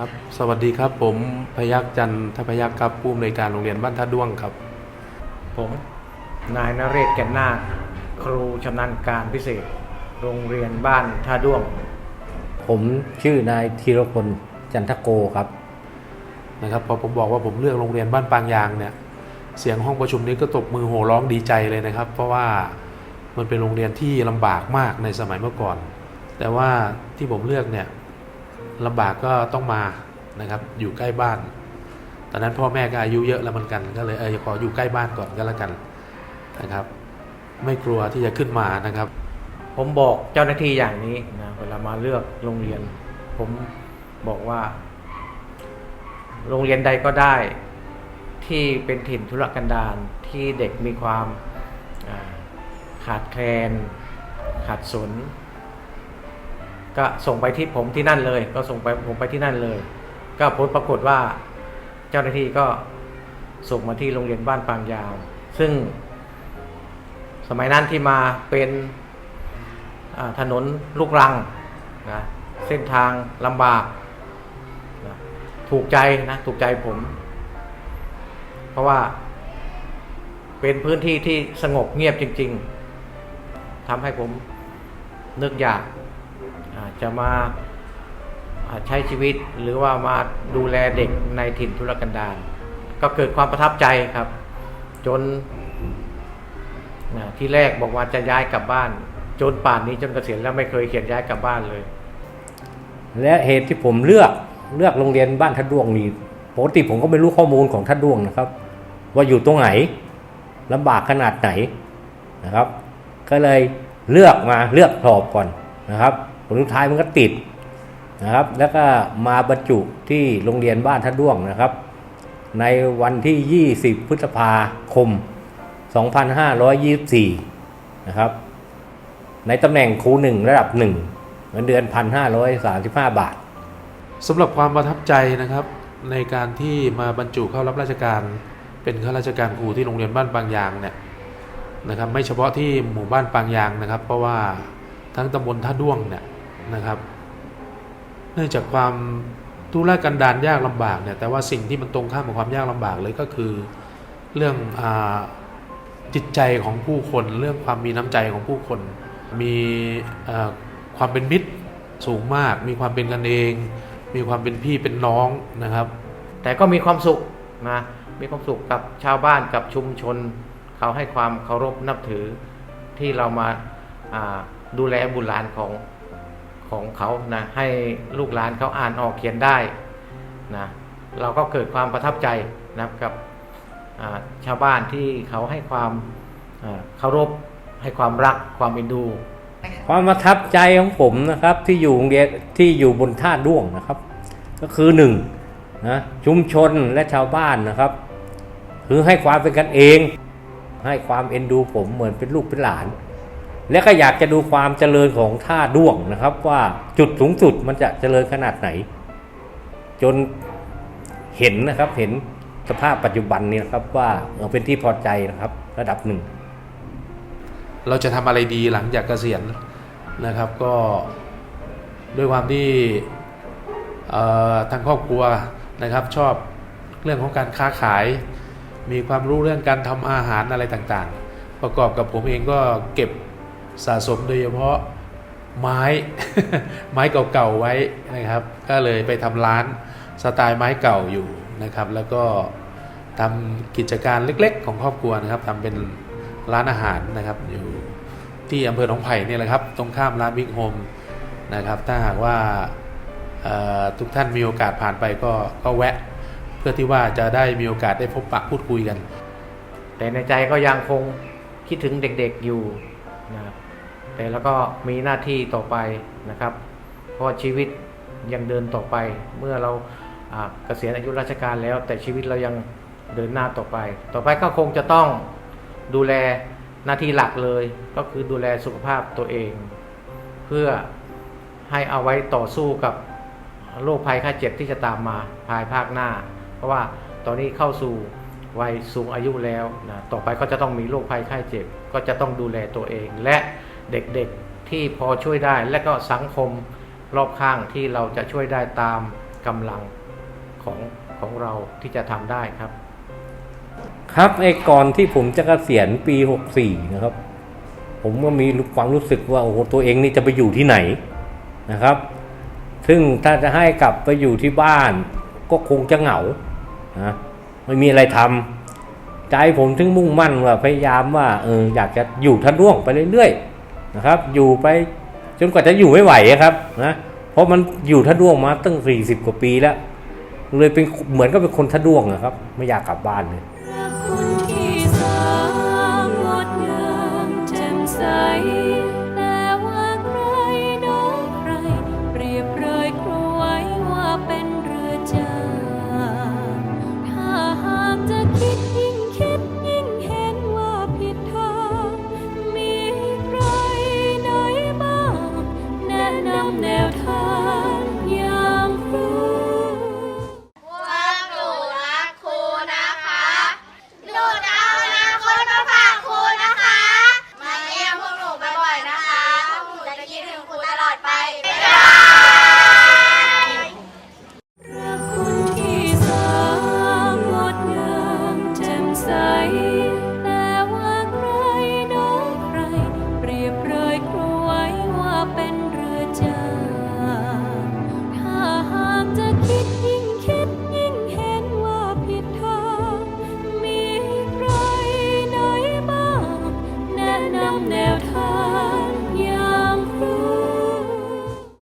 ครับ สวัสดีครับ ผมพยักจันทพยักครับผู้อำนวยการโรงเรียนบ้านท่าด้วงครับ ผมนายนเรศแก่นนาคครูชำนาญการพิเศษ โรงเรียนบ้านท่าด้วง ผมชื่อนายธีรพลจันทโกครับนะครับพอผมบอกว่าผมเลือกโรงเรียนบ้านปางยางเนี่ยเสียงห้องประชุมนี้ก็ตบมือโห่ร้องดีใจเลยนะครับ เพราะว่ามันเป็นโรงเรียนที่ลำบากมากในสมัยเมื่อก่อน แต่ว่าที่ผมเลือกเนี่ย ลำบากก็ต้องมานะครับ อยู่ใกล้บ้าน ตอนนั้นพ่อแม่ก็อายุเยอะแล้วเหมือนกัน ก็เลยเออขออยู่ใกล้บ้านก่อนก็แล้วกันนะครับ ไม่กลัวที่จะขึ้นมานะครับ ผมบอกเจ้าหน้าที่อย่างนี้นะเวลามาเลือกโรงเรียน ผมบอกว่า โรงเรียนใดก็ได้ ที่เป็นถิ่นธุรกันดารที่เด็กมีความขาดแคลน ขาดสน ก็ส่งไปที่ผมที่นั่นเลย ก็ส่งไปผมไปที่นั่นเลย ก็ผลปรากฏว่าเจ้าหน้าที่ก็ส่งมาที่โรงเรียนบ้านปางยาว ซึ่งสมัยนั้นที่มาเป็นถนนลูกรังนะเส้นทางลำบากนะถูกใจนะถูกใจผม เพราะว่าเป็นพื้นที่ที่สงบเงียบจริง ๆทำให้ผมนึกอยาก จะมาใช้ชีวิตหรือว่ามาดูแลเด็กในถิ่นทุรกันดารก็เกิดความประทับใจครับ จนที่แรกบอกว่าจะย้ายกลับบ้าน จนป่านนี้จนเกษียณแล้วไม่เคยเขียนย้ายกลับบ้านเลย และเหตุที่ผมเลือกเลือกโรงเรียนบ้านทัดดวงนี่ปกติผมก็ไม่รู้ข้อมูลของทัดดวงนะครับ ว่าอยู่ตรงไหนลำบากขนาดไหนนะครับ ก็เลยเลือกมาเลือกสอบก่อนนะครับ สุดท้ายมันก็ติดนะครับ แล้วก็มาบรรจุที่โรงเรียนบ้านทัดดวงนะครับ ในวันที่ 20 พฤษภาคม 2524 นะครับ ในตำแหน่งครูหนึ่งระดับหนึ่งเงินเดือน 1,535 บาทสำหรับความประทับใจนะครับในการที่มาบรรจุเข้ารับราชการเป็นข้าราชการครูที่โรงเรียนบ้านปางยางเนี่ยนะครับ ไม่เฉพาะที่หมู่บ้านปางยางนะครับ เพราะว่าทั้งตำบลท่าด้วงเนี่ย นะครับ เนื่องจากความทุรกันดารยากลำบากเนี่ยแต่ว่าสิ่งที่มันตรงข้ามกับความยากลำบากเลยก็คือเรื่องอจิตใจของผู้คน เรื่องความมีน้ำใจของผู้คน มีความเป็นมิตรสูงมาก มีความเป็นกันเอง มีความเป็นพี่เป็นน้องนะครับ แต่ก็มีความสุขนะมีความสุขกับชาวบ้านกับชุมชน เขาให้ความเคารพนับถือที่เรามาาดูแลบุตรหลานของ ของเขานะให้ลูกหลานเขาอ่านออกเขียนได้นะเราก็เกิดความประทับใจนะกับชาวบ้านที่เขาให้ความเคารพให้ความรักความเอ็นดู ความประทับใจของผมนะครับที่อยู่โรงเรียนที่อยู่บนท่าด้วงนะครับ ก็คือหนึ่งนะชุมชนและชาวบ้านนะครับ คือให้ความเป็นกันเอง ให้ความเอ็นดูผมเหมือนเป็นลูกเป็นหลาน และก็อยากจะดูความเจริญของท่าด้วงนะครับ ว่าจุดสูงสุดมันจะเจริญขนาดไหน จนเห็นนะครับเห็นสภาพปัจจุบันนี้นะครับว่าเป็นที่พอใจนะครับระดับหนึ่ง เราจะทำอะไรดีหลังจากเกษียณนะครับก็ด้วยความที่ทางครอบครัวนะครับชอบเรื่องของการค้าขาย มีความรู้เรื่องการทำอาหารอะไรต่างๆ ประกอบกับผมเองก็เก็บ สะสมโดยเฉพาะไม้ไม้เก่าๆไว้นะครับ ก็เลยไปทำร้านสไตล์ไม้เก่าอยู่นะครับ แล้วก็ทำกิจการเล็กๆ ของครอบครัวนะครับทำเป็นร้านอาหารนะครับ อยู่ที่อำเภอหนองไผ่เนี่ยแหละครับ ตรงข้ามร้านบิ๊กโฮมนะครับ ถ้าหากว่าทุกท่านมีโอกาสผ่านไปก็ก็แวะ เพื่อที่ว่าจะได้มีโอกาสได้พบปะพูดคุยกัน แต่ในใจก็ยังคงคิดถึงเด็กๆอยู่ นะครับแต่แล้วก็มีหน้าที่ต่อไปนะครับ เพราะชีวิตยังเดินต่อไป เมื่อเราอ่าเกษียณอายุราชการแล้ว แต่ชีวิตเรายังเดินหน้าต่อไป ต่อไปก็คงจะต้องดูแลหน้าที่หลักเลย ก็คือดูแลสุขภาพตัวเอง เพื่อให้เอาไว้ต่อสู้กับโรคภัยไข้เจ็บที่จะตามมาภายภาคหน้า เพราะว่าตอนนี้เข้าสู่ วัยสูงอายุแล้วนะต่อไปก็จะต้องมีโรคภัยไข้เจ็บ ก็จะต้องดูแลตัวเอง และเด็กๆที่พอช่วยได้ และก็สังคมรอบข้างที่เราจะช่วยได้ตามกำลังของของเราที่จะทำได้ครับ ครับไอ้ก่อนที่ผมจะเกษียณปี 64 นะครับ ผมก็มีความรู้สึกว่าโอ้โหตัวเองนี่จะไปอยู่ที่ไหนนะครับ ซึ่งถ้าจะให้กลับไปอยู่ที่บ้านก็คงจะเหงานะ ไม่มีอะไรทำใจผมถึงมุ่งมั่นว่าพยายามว่าเอออยากจะอยู่ท่าร่วงไปเรื่อยๆนะครับ อยู่ไปจนกว่าจะอยู่ไม่ไหวอะครับนะเพราะมันอยู่ท่าร่วงมาตั้ง40กว่าปีแล้ว เลยเป็นเหมือนก็เป็นคนท่าร่วงนะครับ ไม่อยากกลับบ้านเลยที่สางงดงามแจ่มใส